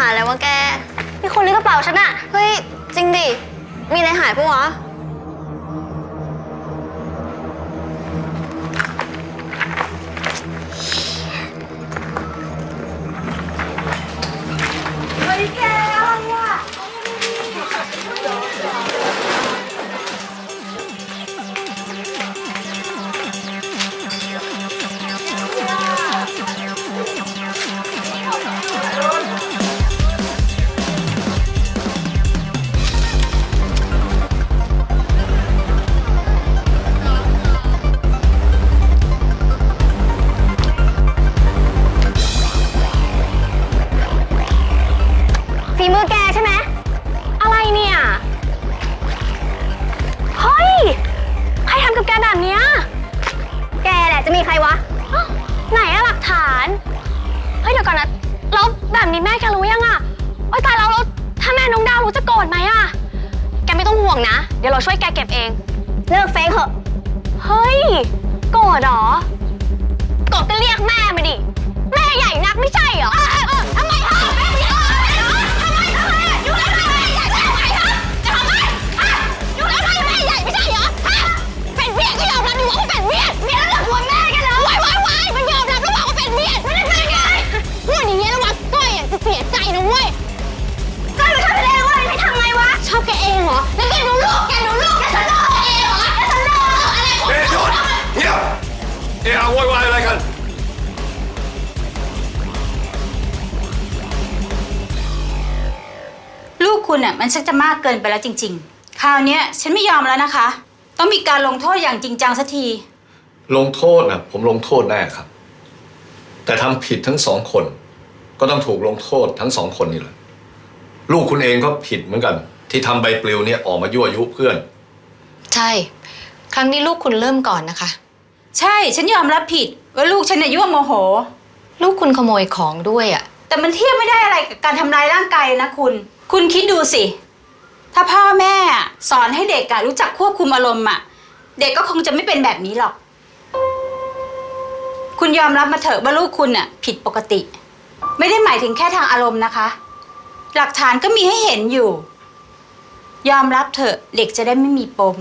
หายอะไรวะแก มีคนลืมกระเป๋าฉันอะเฮ้ย จริงดิ มีอะไรหายปะวะ มือแกใช่ไหม อะไรเนี่ย เฮ้ย ใครทำกับแกแบบเนี้ย แกแหละจะมีใครวะฮะไหนอะหลักฐาน เฮ้ยเดี๋ยวก่อนนะแล้วแบบนี้แม่แกรู้ยังอะโอ๊ยตายแล้วแล้วถ้าแม่น้องดาวรู้จะโกรธไหมอะแกไม่ต้องห่วงนะ เดี๋ยวเราช่วยแกเก็บเอง เลิกเฟกเถอะ เฮ้ย โกรธเหรอ โกรธก็เรียกแม่มาดิ แม่ใหญ่นักไม่ใช่เหรอ แกเองเหรอแล้วแกดูลูกแกดูลูกแกฉันเลิกเองเหรอแกฉันเลิกอะไรของเฮ้ยหยุดเงียบเอะอะโวยวายอะไรกัน ลูกคุณอะมันชักจะมากเกินไปแล้วจริง ๆ คราวเนี้ยฉันไม่ยอมแล้วนะคะ ต้องมีการลงโทษอย่างจริงจังสักที ลงโทษนะผมลงโทษแน่ครับ แต่ทำผิดทั้งสองคน ก็ต้องถูกลงโทษทั้งสองคนนี่แหละ ลูกคุณเองก็ผิดเหมือนกัน ที่ทำใบปลิวเนี่ยออกมายั่วยุเพื่อน ใช่ ครั้งนี้ลูกคุณเริ่มก่อนนะคะ ใช่ ฉันยอมรับผิด ว่าลูกฉันน่ะยั่วโมโห ลูกคุณขโมยของด้วยอะ่ะ แต่มันเทียบไม่ได้อะไรกับการทำร้ายร่างกายนะคุณ คุณคิดดูสิ ถ้าพ่อแม่สอนให้เด็กอะรู้จักควบคุมอารมณ์อะเด็กก็คงจะไม่เป็นแบบนี้หรอก คุณยอมรับมาเถอะว่าลูกคุณอะผิดปกติ ไม่ได้หมายถึงแค่ทางอารมณ์นะคะ หลักฐานก็มีให้เห็นอยู่ ยอมรับเถอะเด็กจะได้ไม่มีปม